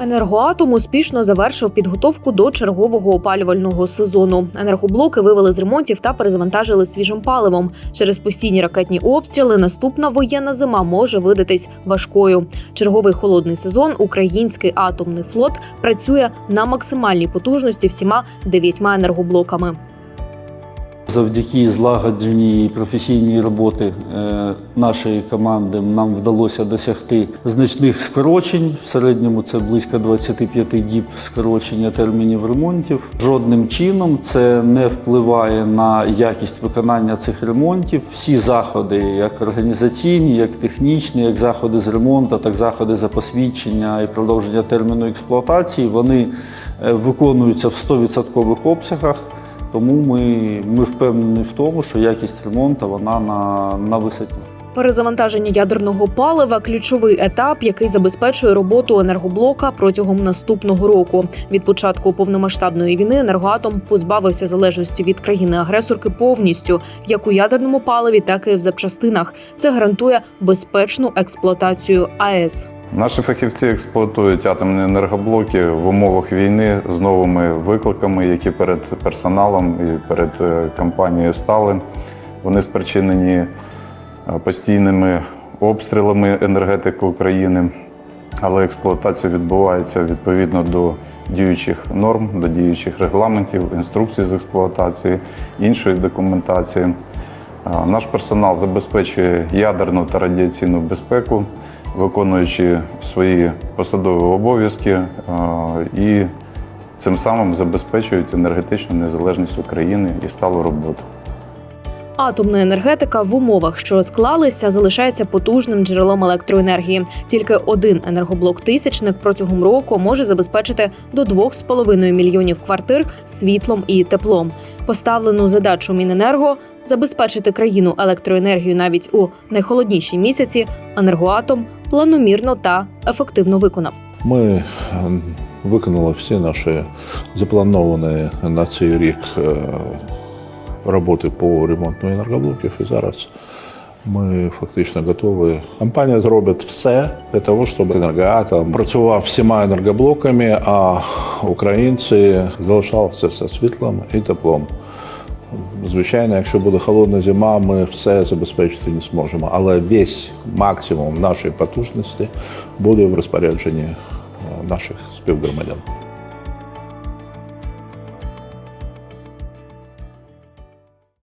Енергоатом успішно завершив підготовку до чергового опалювального сезону. Енергоблоки вивели з ремонтів та перезавантажили свіжим паливом. Через постійні ракетні обстріли наступна воєнна зима може видатись важкою. Черговий холодний сезон український атомний флот працює на максимальній потужності всіма дев'ятьма енергоблоками. Завдяки злагодженій професійній роботи е, нашої команди нам вдалося досягти значних скорочень. В середньому це близько 25 діб скорочення термінів ремонтів. Жодним чином це не впливає на якість виконання цих ремонтів. Всі заходи, як організаційні, як технічні, як заходи з ремонту, так заходи за посвідчення і продовження терміну експлуатації, вони е, виконуються в 100% обсягах. Тому ми, ми впевнені в тому, що якість ремонту вона на, на висоті. Перезавантаження ядерного палива ключовий етап, який забезпечує роботу енергоблока протягом наступного року. Від початку повномасштабної війни енергоатом позбавився залежності від країни-агресорки повністю, як у ядерному паливі, так і в запчастинах. Це гарантує безпечну експлуатацію АЕС. Наші фахівці експлуатують атомні енергоблоки в умовах війни з новими викликами, які перед персоналом і перед е, компанією стали. Вони спричинені е, постійними обстрілами енергетики України, але експлуатація відбувається відповідно до діючих норм, до діючих регламентів, інструкцій з експлуатації, іншої документації. Е, Наш персонал забезпечує ядерну та радіаційну безпеку, виконуючи свої посадові обов'язки е, і цим самим забезпечують енергетичну незалежність України і сталу роботу. Атомна енергетика в умовах, що склалися, залишається потужним джерелом електроенергії. Тільки один енергоблок тисячник протягом року може забезпечити до 2,5 мільйонів квартир світлом і теплом. Поставлену задачу Міненерго забезпечити країну електроенергією навіть у найхолодніші місяці. Енергоатом планомірно та ефективно виконав. Ми е, виконали всі наші заплановані на цей рік е, роботи по ремонту енергоблоків. І зараз ми фактично готові. Компанія зробить все для того, щоб енергоатом працював всіма енергоблоками, а українці залишалися зі світлом і теплом. Звичайно, якщо буде холодна зима, ми все забезпечити не зможемо. Але весь максимум нашої потужності буде в розпорядженні е, наших співгромадян.